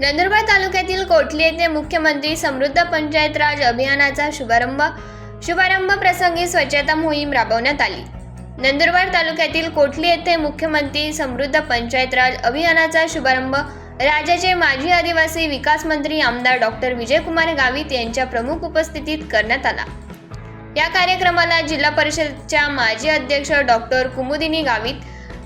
नंदुरबार तालुक्यातील कोठली येथे मुख्यमंत्री समृद्ध पंचायत राज अभियानाचा शुभारंभ शुभारंभ प्रसंगी स्वच्छता मोहीम राबवण्यात आली. नंदुरबार तालुक्यातील कोठली येथे मुख्यमंत्री समृद्ध पंचायत राज अभियानाचा शुभारंभ राज्याचे माजी आदिवासी विकास मंत्री आमदार डॉक्टर विजयकुमार गावित यांच्या प्रमुख उपस्थितीत करण्यात आला. या कार्यक्रमाला जिल्हा परिषदच्या माजी अध्यक्ष डॉक्टर कुमुदिनी गावित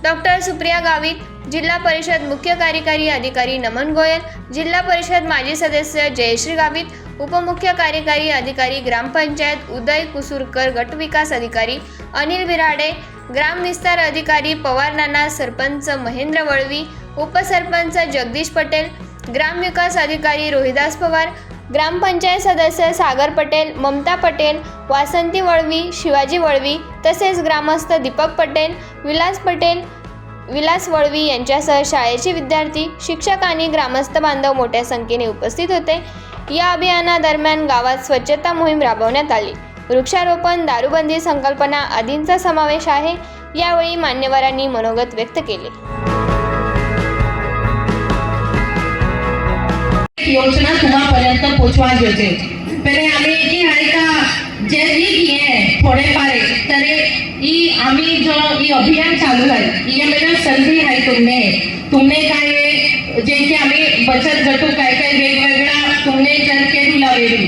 डॉक्टर सुप्रिया गावित जिल्हा परिषद मुख्य कार्यकारी अधिकारी नमन गोयल जिल्हा परिषद माजी सदस्य जयश्री गावित उपमुख्य कार्यकारी अधिकारी ग्रामपंचायत उदय कुसुरकर गटविकास अधिकारी अनिल बिराडे ग्राम विस्तार अधिकारी पवार नाना सरपंच महेंद्र वळवी उपसरपंच जगदीश पटेल ग्रामविकास अधिकारी रोहिदास पवार ग्रामपंचायत सदस्य सागर पटेल ममता पटेल वासंती वळवी शिवाजी वळवी तसेच ग्रामस्थ दीपक पटेल विलास पटेल विलास वळवी यांच्यासह शाळेचे विद्यार्थी शिक्षक आणि ग्रामस्थ बांधव मोठ्या संख्येने उपस्थित होते. या अभियानादरम्यान गावात स्वच्छता मोहीम राबवण्यात आली. वृक्षारोपण दारूबंदी संकल्पना आदींचा समावेश आहे. यावेळी मान्यवरांनी मनोगत व्यक्त केले. योजना तुम्हापर्यंत पोचवायची होते पहिले आम्ही की आहे का जे ही घे थोडेफार तरी ही आम्ही जो ही अभियान चालू आहे ही मेरा संधी आहे तुमने तुमने काय आहे, जे की आम्ही बचत गटू काय काय वेगवेगळा तुमने जर केली लावेली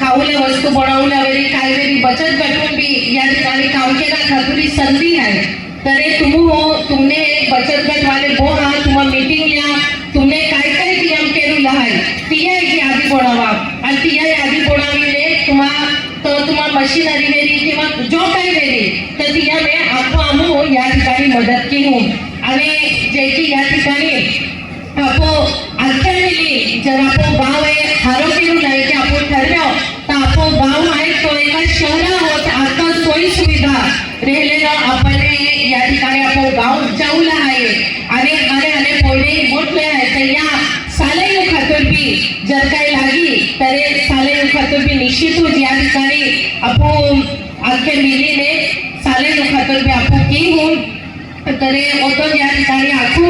खाऊले वस्तू बनवल्या वेळी काय वेळी बचत गटून बी या ठिकाणी काम केला खातुरी संधी आहे तरी तुम्ही हो तुमने मशीनरी वेरी किंवा जो काही वेरी तर तिया मे आपण आमू या ठिकाणी मदत केली. आणि जे की या ठिकाणी आपण आजच्या वेळी जर आपण गाव आहे हारो केलं नाही की आपण ठरलं तर आपण गाव आहे तो एका शहरावर आता सोयी सुविधा राहिलेलं आपण या ठिकाणी आपण गाव जाऊला आहे. आणि आले आले पहिले मोठले आहे तर या साले खातोर बी जर काही लागी तर साले खातोर बी निश्चितच या ठिकाणी अख्खे मिलीने साले खातर भी आपको की होऊन तर ओतो यार ठिकाणी आँखों